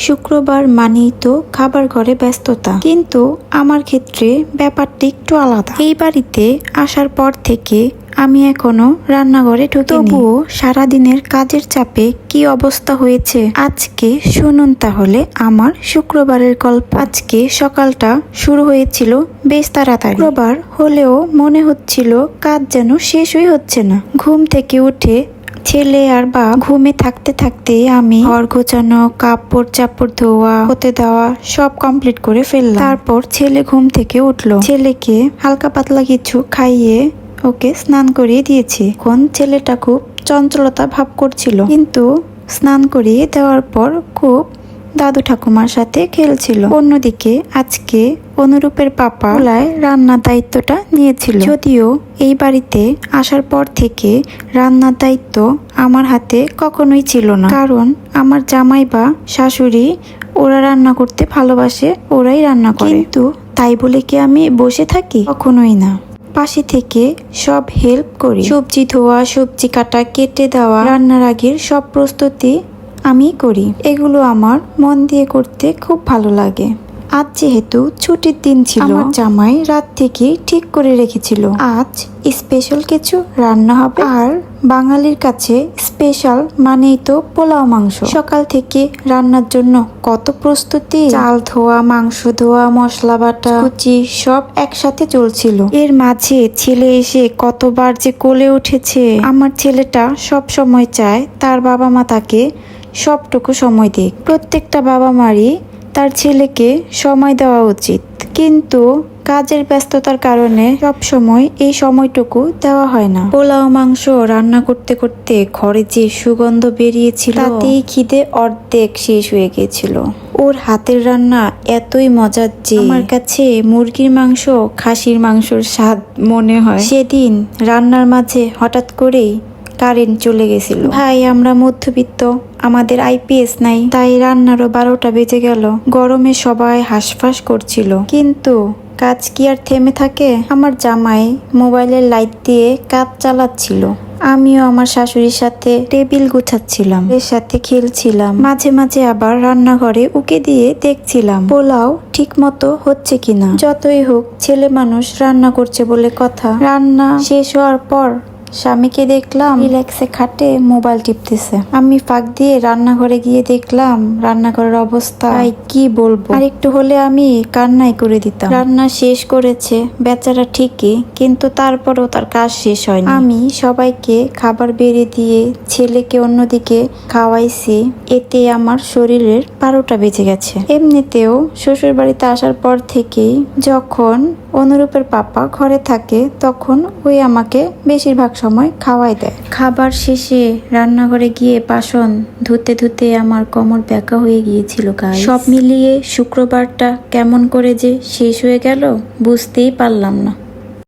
শুক্রবার মানেই তো খাবার ঘরে ব্যস্ততা। কিন্তু আমার ক্ষেত্রে ব্যাপারটি একটু আলাদা। এই বাড়িতে আসার পর থেকে আমি এখনও রান্নাঘরে ঢুকি তবুও সারাদিনের কাজের চাপে কি অবস্থা হয়েছে? আজকে শুনুন তাহলে আমার শুক্রবারের গল্প। আজকে সকালটা শুরু হয়েছিল বেশ তাড়াতাড়ি। শুক্রবার হলেও মনে হচ্ছিল কাজ যেন শেষই হচ্ছে না। ঘুম থেকে উঠে ছেলে আর বা ঘুমে থাকতে থাকতে আমি ঘর গোছানো কাপড় চাপড় ধোয়া, হতে দেওয়া সব কমপ্লিট করে ফেললাম। তারপর ছেলে ঘুম থেকে উঠল। ছেলেকে হালকা পাতলা কিছু খাইয়ে ওকে স্নান করিয়ে দিয়েছি। এখন ছেলেটা খুব চঞ্চলতা ভাব করছিল। কিন্তু স্নান করিয়ে দেওয়ার পর খুব দাদু ঠাকুমার সাথে খেলছিল। অন্যদিকে আজকে অনুরূপের পাপা ওলায় রান্নার দায়িত্বটা নিয়েছিল। যদিও এই বাড়িতে আসার পর থেকে রান্নার দায়িত্ব আমার হাতে কখনোই ছিল না। কারণ আমার জামাই বা শাশুড়ি ওরা রান্না করতে ভালোবাসে, ওরাই রান্না করে। কিন্তু তাই বলে কি আমি বসে থাকি? কখনোই না। পাশে থেকে সব হেল্প করি। সবজি ধোয়া, সবজি কাটা, কেটে দেওয়া, রান্নার আগের সব প্রস্তুতি আমি করি। এগুলো আমার মন দিয়ে করতে খুব ভালো লাগে। আজ যেহেতু ছুটির দিন ছিল আমার জামাই রাত থেকে ঠিক করে রেখেছিল। আজ স্পেশাল কিছু রান্না হবে। আর বাঙালির কাছে স্পেশাল মানেই তো পোলাও মাংস। সকাল থেকে রান্নার জন্য কত প্রস্তুতি। চাল ধোয়া মাংস ধোয়া মশলা বাটা কুচি সব একসাথে চলছিল। এর মাঝে ছেলে এসে কতবার যে কোলে উঠেছে। আমার ছেলেটা সব সময় চায় তার বাবা মা তাকে সবটুকু সময় দিক। প্রত্যেকটা বাবা মারই তার ছেলেকে সময় দেওয়া উচিত। কিন্তু কাজের ব্যস্ততার কারণে সব সময় এই সময়টুকু দেওয়া হয় না। পোলাও, মাংস রান্না করতে করতে ঘরে যে সুগন্ধ বেরিয়েছিল, তাতেই খিদে অর্ধেক শেষ হয়ে গিয়েছিল। ওর হাতের রান্না এতই মজার যে আমার কাছে মুরগির মাংস, খাসির মাংসর স্বাদ মনে হয়। সেদিন রান্নার মাঝে হঠাৎ করেই কারেন্ট চলে গেছিল। ভাই, আমরা মধ্যবিত্ত, আমাদের আইপিএস নাই, তাই রান্নারও বারোটা বেজে গেল। গরমে সবাই হাঁসফাঁস করছিল। কিন্তু কাজ কি আর থেমে থাকে? আমার জামাই মোবাইলের লাইট দিয়ে কাজ চালাচ্ছিল। আমিও আমার শাশুড়ির সাথে টেবিল গুছাচ্ছিলাম। এর সাথে খেলছিলাম। মাঝে মাঝে আবার রান্নাঘরে উকে দিয়ে দেখছিলাম, পোলাও ঠিক মতো হচ্ছে কিনা। যতই হোক, ছেলে মানুষ রান্না করছে বলে কথা। রান্না শেষ হওয়ার পর স্বামীকে দেখলাম রিল্যাক্সে খাটে মোবাইল টিপতেছে। আমি ফাঁক দিয়ে রান্নাঘরে গিয়ে দেখলাম রান্নাঘরের অবস্থা। কি বলব? আর একটু হলে আমি কান্নাই করে দিতাম। রান্না শেষ করেছে বেচারা ঠিকই, কিন্তু তারপরও তার কাজ শেষ হয়নি। আমি সবাইকে খাবার বেড়ে দিয়ে ছেলেকে অন্যদিকে খাওয়াইছি, এতে আমার শরীরের বারোটা বেজে গেছে। এমনিতেও শ্বশুর বাড়িতে আসার পর থেকেই যখন অনুরূপের পাপা ঘরে থাকে, তখন ওই আমাকে বেশিরভাগ সময় খাওয়াই দেয়। খাবার শেষে রান্নাঘরে গিয়ে বাসন ধুতে ধুতে আমার কোমর ব্যাকা হয়ে গিয়েছিল গায়ে সব মিলিয়ে শুক্রবারটা কেমন করে যে শেষ হয়ে গেল বুঝতেই পারলাম না।